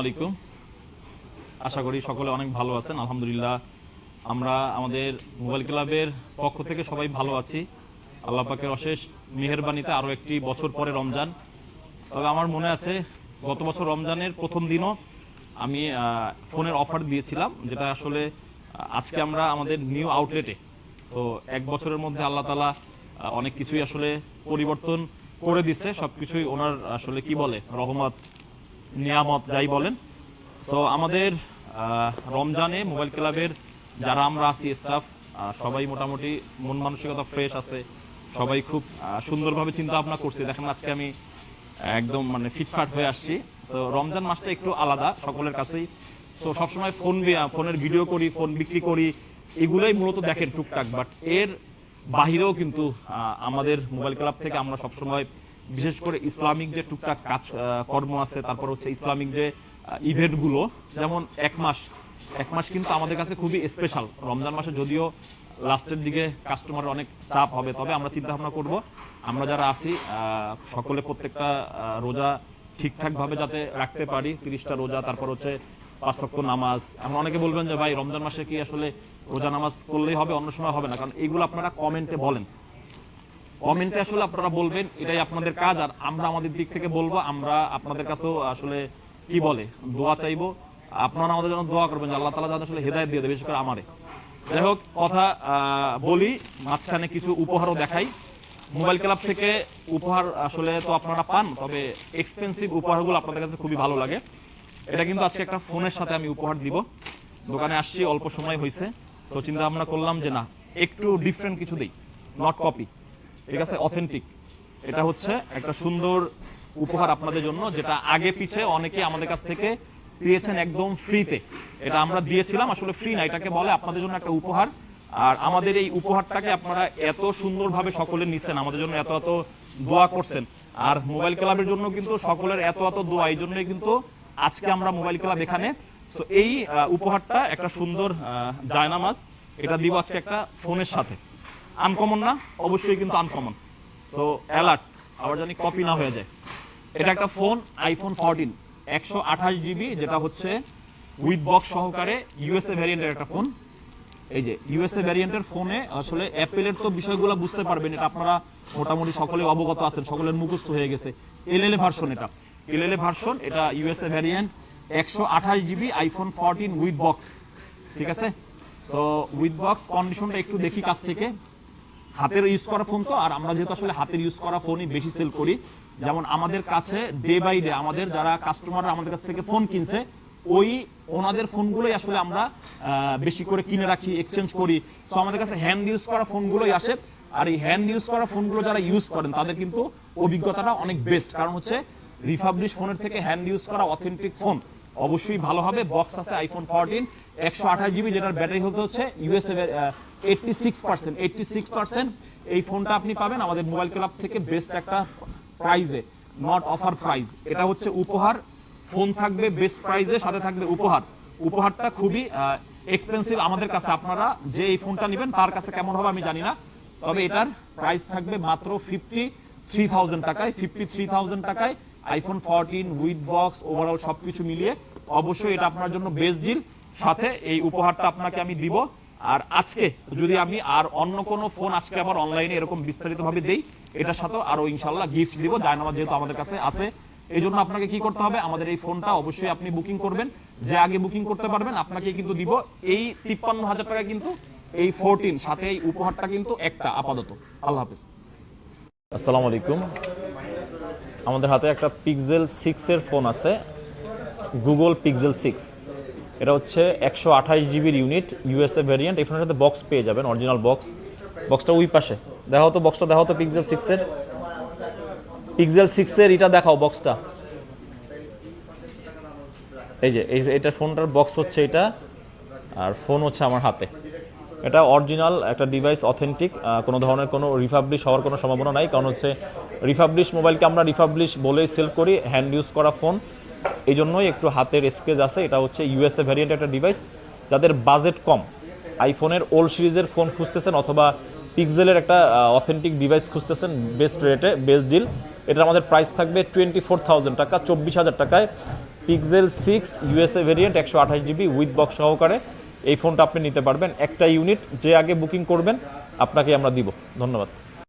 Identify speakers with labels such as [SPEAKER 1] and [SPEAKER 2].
[SPEAKER 1] আলাইকুম। আশা করি সকলে অনেক ভালো আছেন, আলহামদুলিল্লাহ। আমরা আমাদের মোবাইল ক্লাবের পক্ষ থেকে সবাই ভালো আছি। আল্লাহ পাকের অশেষ মেহেরবানিতে আরও একটি বছর পরে রমজান। তবে আমার মনে আছে, গত বছর রমজানের প্রথম দিনও আমি ফোনের অফার দিয়েছিলাম, যেটা আসলে আজকে আমরা আমাদের নিউ আউটলেটে। সো এক বছরের মধ্যে আল্লাহ তালা অনেক কিছুই আসলে পরিবর্তন করে দিচ্ছে। সবকিছুই ওনার আসলে কি বলে, রহমত নিয়ামত যাই বলেন। সো আমাদের রমজানে মোবাইল ক্লাবের যারা আমরা আছি স্টাফ সবাই মোটামুটি মন মানসিকতা ফ্রেশ আছে। সবাই খুব সুন্দরভাবে চিন্তা ভাবনা করছে। দেখেন, আজকে আমি একদম মানে ফিটফাট হয়ে আসছি। সো রমজান মাসটা একটু আলাদা সকলের কাছেই। সো সবসময় ফোন ফোনের ভিডিও করি ফোন বিক্রি করি, এগুলোই মূলত দেখেন টুকটাক। বাট এর বাহিরেও কিন্তু আমাদের মোবাইল ক্লাব থেকে আমরা সবসময় বিশেষ করে ইসলামিক যে টুকটাক কাজ কর্ম আছে, তারপর হচ্ছে ইসলামিক যে ইভেন্টগুলো যেমন এক মাস এক মাস কিন্তু আমাদের কাছে খুবই স্পেশাল রমজান মাসে যদিও লাস্টের দিকে কাস্টমার অনেক চাপ হবে, তবে আমরা চিন্তা ভাবনা করব। আমরা যারা আছি সকলে প্রত্যেকটা রোজা ঠিকঠাক ভাবে যাতে রাখতে পারি, তিরিশটা রোজা, তারপর হচ্ছে পাঁচ নামাজ। আমরা অনেকে বলবেন যে, ভাই, রমজান মাসে কি আসলে রোজা নামাজ করলেই হবে, অন্য সময় হবে না? কারণ এইগুলো আপনারা কমেন্টে বলেন। কমেন্টে আসলে আপনারা বলবেন, এটাই আপনাদের কাজ, আর আমরা আমাদের দিক থেকে বলব, আমরা আপনাদের কাছেও আসলে কি বলে, দোয়া চাইব। আপনারা আমাদের জন্য দোয়া করবেন, যে আল্লাহ তালা যাতে আসলে হেদায়ত দিয়ে দেবে বিশেষ করে আমারে। যাই হোক, কথা বলি, মাঝখানে কিছু উপহারও দেখাই। মোবাইল ক্লাব থেকে উপহার আসলে তো আপনারা পান, তবে এক্সপেন্সিভ উপহারগুলো আপনাদের কাছে খুবই ভালো লাগে। এটা কিন্তু আজকে একটা ফোনের সাথে আমি উপহার দিব। দোকানে আসছি, অল্প সময় হয়েছে সো চিন্তা ভাবনা করলাম যে না, একটু ডিফারেন্ট কিছু দিই নট কপি ঠিক আছে? অথেন্টিক এটা হচ্ছে একটা সুন্দর উপহার আপনাদের জন্য যেটা আগে পিছে অনেকে আমাদের কাছ থেকে পেয়েছেন একদম ফ্রিতে। এটা আমরা দিয়েছিলাম আসলে ফ্রি না এটাকে বলে আপনাদের জন্য একটা উপহার। আর আমাদের এই উপহারটাকে আপনারা এত সুন্দরভাবে সকলে নিছেন আমাদের জন্য এত এত দোয়া করছেন। আর মোবাইল ক্লাবের জন্য কিন্তু সকলের এত এত দোয়া এই জন্যই কিন্তু আজকে আমরা মোবাইল ক্লাব এখানে। সো এই উপহারটা একটা সুন্দর জায়নামাজ। এটা দিব আজকে একটা ফোনের সাথে। আনকমন না, অবশ্যই কিন্তু আনকমন সো অ্যালার্ট আবার জানি কপি না হয়ে যায়। এটা একটা ফোন আইফোন ফোরটিন একশো আঠাশ জিবি যেটা হচ্ছে উইথ বক্স সহকারে ইউএসএ ভ্যারিয়েন্টের একটা ফোন এই যে ইউএসএ ভ্যারিয়েন্টের ফোনে আসলে অ্যাপেলের তো বিষয়গুলো বুঝতে পারবেন, এটা আপনারা মোটামুটি সকলে অবগত আছেন, সকলের মুখস্থ হয়ে গেছে। এলএলএ ভার্সন এটা। এলএলএ ভার্সন এটা ইউএসএ ভ্যারিয়েন্ট একশো আঠাশ GB iPhone fourteen with box ঠিক আছে? সো উইথ বক্স কন্ডিশনটা একটু দেখি কাছ থেকে। হাতের ইউজ করা ফোন তো, আর আমরা যেহেতু আসলে হাতের ইউজ করা ফোনই বেশি সেল করি, যেমন আমাদের কাছে ডে বাই ডে আমাদের যারা কাস্টমার আমাদের কাছ থেকে ফোন কিনছে, ওই ওনাদের ফোনগুলোই আসলে আমরা বেশি করে কিনে রাখি এক্সচেঞ্জ করি। সো আমাদের কাছে হ্যান্ড ইউজ করা ফোনগুলোই আসে, আর এই হ্যান্ড ইউজ করা ফোনগুলো যারা ইউজ করেন, তাদের কিন্তু অভিজ্ঞতাটা অনেক বেস্ট কারণ হচ্ছে রিফাবলিশ ফোনের থেকে হ্যান্ড ইউজ করা অথেন্টিক ফোন অবশ্যই ভালো হবে। বক্স আছে আইফোন ফোরটিন একশো আঠাশ জিবি যেটার ব্যাটারি হতে হচ্ছে USA eighty six percent eighty six percent এই ফোনটা আপনি পাবেন আমাদের মোবাইল ক্লাব থেকে বেস্ট একটা প্রাইজে নট অফার প্রাইজ এটা হচ্ছে উপহার। ফোন থাকবে বেস্ট প্রাইজে সাথে থাকবে উপহার। উপহারটা খুবই এক্সপেন্সিভ আমাদের কাছে। আপনারা যে এই ফোনটা নেবেন, তার কাছে কেমন হবে আমি জানি না। তবে এটার প্রাইস থাকবে মাত্র ফিফটি থ্রি থাউজেন্ড টাকায় ফিফটি থ্রি থাউজেন্ড টাকায় iPhone fourteen with box overall মিলিয়ে অবশ্যই এটা আপনার জন্য বেস্ট ডিল সাথে এই উপহারটা আপনাকে আমি দিব। আর আজকে যদি আমি আর অন্য ফোন আজকে আবার অনলাইনে এরকম বিস্তারিত ভাবে দেই, এটার সাথে আরও গিফট দিব। যেহেতু আমাদের কাছে আছে জন্য আপনাকে কি করতে হবে? আমাদের এই ফোনটা অবশ্যই আপনি বুকিং করবেন। যে আগে বুকিং করতে পারবেন, আপনাকে কিন্তু দিব এই তিপ্পান্ন হাজার টাকা কিন্তু এই ফোরটিন সাথে এই উপহারটা কিন্তু একটা, আপাতত। আল্লাহ হাফিজ। আসসালামু আলাইকুম। আমাদের হাতে একটা পিক্সেল সিক্সের ফোন আছে গুগল পিক্সেল সিক্স এটা হচ্ছে একশো আঠাশ জিবির ইউনিট ইউএসএ ভ্যারিয়েন্ট এই ফোনের সাথে বক্স পেয়ে যাবেন অরিজিনাল বক্স বক্সটা ওই পাশে। দেখাও তো বক্সটা দেখাও তো পিক্সেল সিক্সের পিক্সেল সিক্সের এটা দেখাও বক্সটা এই যে, এই এটা ফোনটার বক্স হচ্ছে এটা, আর ফোন হচ্ছে আমার হাতে। এটা অরিজিনাল একটা ডিভাইস অথেন্টিক কোনো ধরনের কোনো রিফাবলিশ হওয়ার কোনো সম্ভাবনা নাই, কারণ হচ্ছে রিফাবলিশ মোবাইলকে আমরা রিফাবলিশ বলেই সেল করি হ্যান্ড ইউজ করা ফোন এই জন্যই একটু হাতের স্কেচ আছে, এটা হচ্ছে ইউএসএ ভ্যারিয়েন্ট একটা ডিভাইস যাদের বাজেট কম। আইফোনের ওল্ড সিরিজের ফোন খুঁজতেছেন অথবা পিক্সেলের একটা অথেন্টিক ডিভাইস খুঁজতেছেন বেস্ট রেটে বেস্ট ডিল এটা আমাদের প্রাইস থাকবে টোয়েন্টি ফোর থাউজেন্ড টাকা, চব্বিশ হাজার টাকায়। পিক্সেল সিক্স ইউএসএ ভেরিয়েন্ট একশো আঠাশ জিবি উইথ বক্স সহকারে। এই ফোনটা আপনি নিতে পারবেন। একটা ইউনিট যে আগে বুকিং করবেন আপনাকে আমরা দিব। ধন্যবাদ।